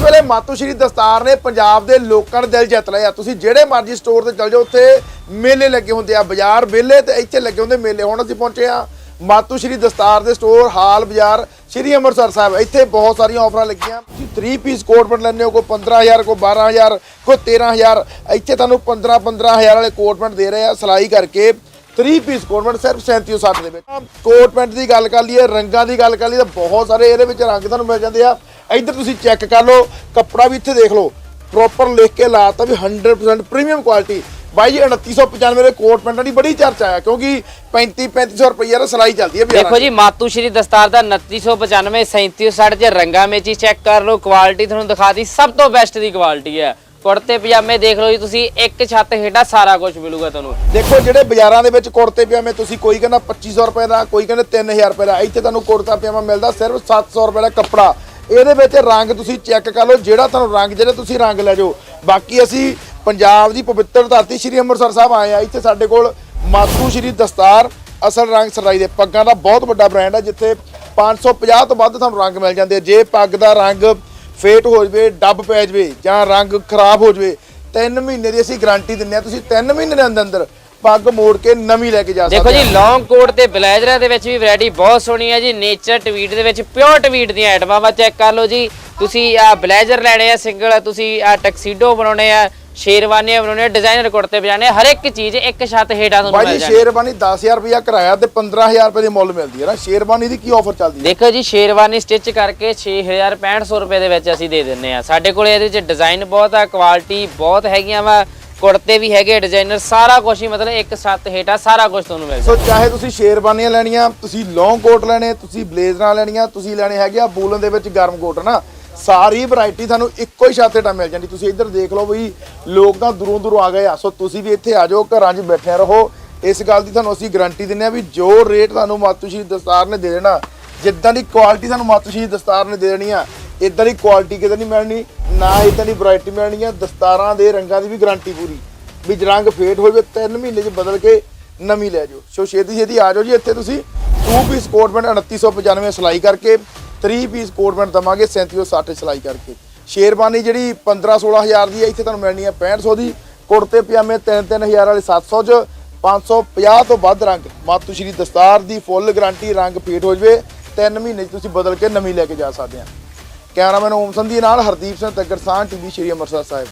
ਇਸ ਵੇਲੇ ਮਾਤੂ ਸ਼੍ਰੀ ਦਸਤਾਰ ਨੇ ਪੰਜਾਬ ਦੇ ਲੋਕਾਂ ਦੇ ਦਿਲ ਜਿੱਤ ਲਏ ਆ ਤੁਸੀਂ ਜਿਹੜੇ ਮਰਜ਼ੀ ਸਟੋਰ ਤੇ ਚਲ ਜਾਓ, ਉੱਥੇ ਮੇਲੇ ਲੱਗੇ ਹੁੰਦੇ ਆ, ਬਾਜ਼ਾਰ ਵਿਹਲੇ ਤੇ ਇੱਥੇ ਲੱਗੇ ਹੁੰਦੇ ਮੇਲੇ। ਹੁਣ ਅਸੀਂ ਪਹੁੰਚੇ ਆ ਮਾਤੂ ਸ਼੍ਰੀ ਦਸਤਾਰ ਦੇ ਸਟੋਰ ਹਾਲ ਬਾਜ਼ਾਰ, ਸ਼੍ਰੀ ਅੰਮ੍ਰਿਤਸਰ ਸਾਹਿਬ। ਇੱਥੇ ਬਹੁਤ ਸਾਰੀਆਂ ਆਫਰਾਂ ਲੱਗੀਆਂ। ਤੁਸੀਂ 3 ਪੀਸ ਕੋਟ ਪੈਂਟ ਲੈਂਦੇ ਹੋ, ਕੋਈ 15000 ਕੋਈ 12000 ਕੋਈ 13000 ਇੱਥੇ ਤੁਹਾਨੂੰ 15 15000 ਵਾਲੇ ਕੋਟ ਪੈਂਟ ਦੇ ਰਹੇ ਆ, ਸਿਲਾਈ ਕਰਕੇ 3 ਪੀਸ ਕੋਟ ਪੈਂਟ ਸਿਰਫ 3760 ਦੇ ਵਿੱਚ। ਕੋਟ ਪੈਂਟ ਦੀ ਗੱਲ ਕਰ ਲਈਏ, ਰੰਗਾਂ ਦੀ ਗੱਲ ਕਰ ਲਈਏ, ਤਾਂ ਬਹੁਤ ਸਾਰੇ ਇਹਦੇ ਵਿੱਚ ਰੰਗ ਤੁਹਾਨੂੰ ਮਿਲ ਜਾਂਦੇ ਆ। ਇੱਧਰ ਤੁਸੀਂ ਚੈੱਕ ਕਰ ਲਓ ਕੱਪੜਾ ਵੀ ਇੱਥੇ ਦੇਖ ਲਓ। ਪ੍ਰੋਪਰ ਲਿਖ ਕੇ ਲਾਤਾ ਵੀ 100% ਪ੍ਰੀਮੀਅਮ ਕੁਆਲਿਟੀ ਬਾਈ ਜੀ 2995 ਦੇ ਕੋਟ ਪੈਂਟਾਂ ਦੀ ਬੜੀ ਚਰਚਾ ਆ ਕਿਉਂਕਿ 35 3500 ਰੁਪਏ ਦਾ ਸਿਲਾਈ ਚੱਲਦੀ ਹੈ ਬਾਜ਼ਾਰਾਂ ਦੇਖੋ ਜੀ ਮਾਤੂ ਸ਼੍ਰੀ ਦਸਤਾਰ ਦਾ 2995 3760 ਚ ਰੰਗਾਂ ਵਿੱਚ ਹੀ ਚੈੱਕ ਕਰ ਲਓ ਕੁਆਲਿਟੀ ਤੁਹਾਨੂੰ ਦਿਖਾਤੀ ਸਭ ਤੋਂ ਬੈਸਟ ਦੀ ਕੁਆਲਿਟੀ ਹੈ। ਕੁੜਤੇ ਪਜਾਮੇ ਦੇਖ ਲਓ ਜੀ ਤੁਸੀਂ ਇੱਕ ਛੱਤ ਹੇਠਾਂ ਸਾਰਾ ਕੁਝ ਮਿਲੂਗਾ ਤੁਹਾਨੂੰ। ਦੇਖੋ ਜਿਹੜੇ ਬਾਜ਼ਾਰਾਂ ਦੇ ਵਿੱਚ ਕੁੜਤੇ ਪਜਾਮੇ ਤੁਸੀਂ ਕੋਈ ਕਹਿੰਦਾ 2500 ਰੁਪਏ ਦਾ ਕੋਈ ਕਹਿੰਦਾ 3000 ਰੁਪਏ ਦਾ ਇੱਥੇ ਤੁਹਾਨੂੰ ਕੁੜਤਾ ਪਜਾਮਾ ਮਿਲਦਾ ਸਿਰਫ 700 ਰੁਪਏ ਦਾ ਕੱਪੜਾ। ਇਹਦੇ ਵਿੱਚ ਰੰਗ ਤੁਸੀਂ ਚੈੱਕ ਕਰ ਲਓ, ਜਿਹੜਾ ਤੁਹਾਨੂੰ ਰੰਗ ਜਿਹੜਾ ਤੁਸੀਂ ਰੰਗ ਲੈ ਜਾਓ। ਬਾਕੀ ਅਸੀਂ ਪੰਜਾਬ ਦੀ ਪਵਿੱਤਰ ਧਰਤੀ ਸ਼੍ਰੀ ਅੰਮ੍ਰਿਤਸਰ ਸਾਹਿਬ ਆਏ ਆ ਇੱਥੇ ਸਾਡੇ ਕੋਲ ਮਾਤੂ ਸ਼੍ਰੀ ਦਸਤਾਰ ਅਸਲ ਰੰਗ ਸਰਾਈ ਦੇ ਪੱਗਾਂ ਦਾ ਬਹੁਤ ਵੱਡਾ ਬ੍ਰਾਂਡ ਹੈ, ਜਿੱਥੇ 550 ਤੋਂ ਵੱਧ ਤੁਹਾਨੂੰ ਰੰਗ ਮਿਲ ਜਾਂਦੇ ਜੇ ਪੱਗ ਦਾ ਰੰਗ ਫੇਟ ਹੋ ਜਵੇ, ਡੱਬ ਪੈ ਜਵੇ ਜਾਂ ਰੰਗ ਖਰਾਬ ਹੋ ਜਵੇ 3 ਮਹੀਨੇ ਦੀ ਅਸੀਂ ਗਾਰੰਟੀ ਦਿੰਨੇ ਆ ਤੁਸੀਂ 3 ਮਹੀਨੇ ਦੇ ਅੰਦਰ ਅੰਦਰ ਪੱਗ ਮੋੜ ਕੇ ਨਵੀਂ ਲੈ ਕੇ ਜਾ ਦੇਖੋ ਸਕਦੇ ਜੀ ਲੌਂਗ ਕੋਟ ਤੇ ਬਲੇਜ਼ਰਾਂ ਦੇ ਵਿੱਚ ਵੀ ਵੈਰਾਈਟੀ ਬਹੁਤ ਸੋਹਣੀ ਹੈ ਜੀ। ਨੇਚਰ ਟਵੀਟ ਦੇ ਵਿੱਚ ਪਿਓਰ ਟਵੀਟ ਦੀਆਂ ਆਈਟਮਾਂ ਵਾ ਚੈੱਕ ਕਰ ਲਓ ਜੀ। ਤੁਸੀਂ ਆ ਬਲੇਜ਼ਰ ਲੈਣੇ ਆ ਸਿੰਗਲ ਤੁਸੀਂ ਆ ਟਕਸੀਡੋ ਬਣਾਉਣੇ ਆ ਸ਼ੇਰਵਾਨੀਆਂ ਬਣਾਉਣੇ ਆ ਡਿਜ਼ਾਈਨਰ ਕੁੜਤੇ ਪਜਾਣੇ ਹਰ ਇੱਕ ਚੀਜ਼ ਇੱਕ ਛੱਤ ਹੇਠਾਂ ਤੁਹਾਨੂੰ ਮਿਲ ਜੀ ਜਾਣੀ। ਸ਼ੇਰਵਾਨੀ 10000 ਰੁਪਇਆ ਕਿਰਾਇਆ ਤੇ 15000 ਰੁਪਏ ਦੀ ਮੁੱਲ ਮਿਲਦੀ ਹੈ ਨਾ। ਸ਼ੇਰਵਾਨੀ ਦੀ ਕੀ ਆਫਰ ਚੱਲਦੀ ਹੈ? ਦੇਖੋ ਜੀ ਸ਼ੇਰਵਾਨੀ ਸਟਿਚ ਕਰਕੇ 6500 ਰੁਪਏ ਦੇ ਵਿੱਚ ਅਸੀਂ ਦੇ ਦਿੰਨੇ ਆ। ਸਾਡੇ ਕੋਲੇ ਇਹਦੇ ਵਿੱਚ ਡਿਜ਼ਾਈਨ ਬਹੁਤ ਆ ਕੁਆਲਿਟੀ ਬਹੁਤ ਹੈਗੀਆਂ ਵਾ। ਕੁੜਤੇ ਵੀ ਹੈਗੇ ਡਿਜ਼ਾਈਨਰ ਸਾਰਾ ਕੁਝ ਹੀ ਮਤਲਬ ਇੱਕ ਛੱਤ ਹੇਠਾਂ ਸਾਰਾ ਕੁਝ ਤੁਹਾਨੂੰ ਮਿਲ ਸੋ ਚਾਹੇ ਤੁਸੀਂ ਸ਼ੇਰਵਾਨੀਆਂ ਲੈਣੀਆਂ ਤੁਸੀਂ ਲੌਂਗ ਕੋਟ ਲੈਣੇ ਤੁਸੀਂ ਬਲੇਜ਼ਰਾਂ ਲੈਣੀਆਂ ਤੁਸੀਂ ਲੈਣੇ ਹੈਗੇ ਆ ਬੂਲਨ ਦੇ ਵਿੱਚ ਗਰਮ ਕੋਟ ਨਾ ਸਾਰੀ ਵੈਰਾਈਟੀ ਤੁਹਾਨੂੰ ਇੱਕੋ ਹੀ ਛਾਤੇ ਤਾਂ ਮਿਲ ਜਾਂਦੀ। ਤੁਸੀਂ ਇੱਧਰ ਦੇਖ ਲਓ ਬਈ ਲੋਕ ਤਾਂ ਦੂਰੋਂ ਦੂਰੋਂ ਆ ਗਏ ਆ। ਸੋ ਤੁਸੀਂ ਵੀ ਇੱਥੇ ਆ ਜਾਓ ਘਰਾਂ 'ਚ ਬੈਠੇ ਰਹੋ। ਇਸ ਗੱਲ ਦੀ ਤੁਹਾਨੂੰ ਅਸੀਂ ਗਾਰੰਟੀ ਦਿੰਨੇ ਆ ਵੀ ਜੋ ਰੇਟ ਤੁਹਾਨੂੰ ਮਾਤੂਸ਼ੀ ਦਸਤਾਰ ਨੇ ਦੇ ਦੇਣਾ ਜਿੱਦਾਂ ਦੀ ਕੁਆਲਿਟੀ ਤੁਹਾਨੂੰ ਮਾਤੂਸ਼ੀ ਦਸਤਾਰ ਨੇ ਦੇ ਦੇਣੀ ਆ ਇਦਾਂ ਦੀ ਕੁਆਲਿਟੀ ਕਿਤੇ ਨਹੀਂ ਮਿਲਣੀ। ਨਾ ਇਦਾਂ ਦੀ ਵੈਰਾਈਟੀ ਮਿਲਣੀ ਆ, ਦਸਤਾਰਾਂ ਦੇ ਰੰਗਾਂ ਦੀ ਵੀ ਗਾਰੰਟੀ ਪੂਰੀ। ਵੀ ਜੇ ਰੰਗ ਫੇਟ ਹੋ ਜਾਵੇ 3 ਮਹੀਨੇ 'ਚ ਬਦਲ ਕੇ ਨਵੀਂ ਲੈ ਜਾਓ। ਸੋ ਛੇਤੀ ਛੇਤੀ ਆ ਜਾਓ ਜੀ ਇੱਥੇ ਤੁਸੀਂ। 2 ਪੀਸ ਕੋਟ ਪੈਂਟ 2995 ਸਿਲਾਈ ਕਰਕੇ 3 ਪੀਸ ਕੋਟ ਪੈਂਟ ਦਵਾਂਗੇ 3760 ਸਿਲਾਈ ਕਰਕੇ। ਸ਼ੇਰਵਾਨੀ ਜਿਹੜੀ 15 16000 ਦੀ ਹੈ ਇੱਥੇ ਤੁਹਾਨੂੰ ਮਿਲਣੀ ਹੈ 6500 ਦੀ। ਕੁੜਤੇ, ਪਜਾਮੇ 3-3000 ਵਾਲੇ 700 ਚ 550 ਤੋਂ ਵੱਧ ਰੰਗ। ਮਾਤੂ ਸ਼੍ਰੀ ਦਸਤਾਰ ਦੀ ਫੁੱਲ ਗਾਰੰਟੀ ਰੰਗ ਫੇਟ ਹੋ ਜਾਵੇ। 3 ਮਹੀਨੇ 'ਚ ਤੁਸੀਂ ਬਦਲ ਕੇ ਨਵੀਂ ਲੈ ਕੇ ਜਾ ਸਕਦੇ ਆ। ਕੈਮਰਾਮੈਨ ਓਮ ਸੰਧੀ ਨਾਲ ਹਰਦੀਪ ਸਿੰਘ ਤੱਗਰਸਾਨ ਟੀਵੀ ਸ਼੍ਰੀ ਅੰਮ੍ਰਿਤਸਰ ਸਾਹਿਬ।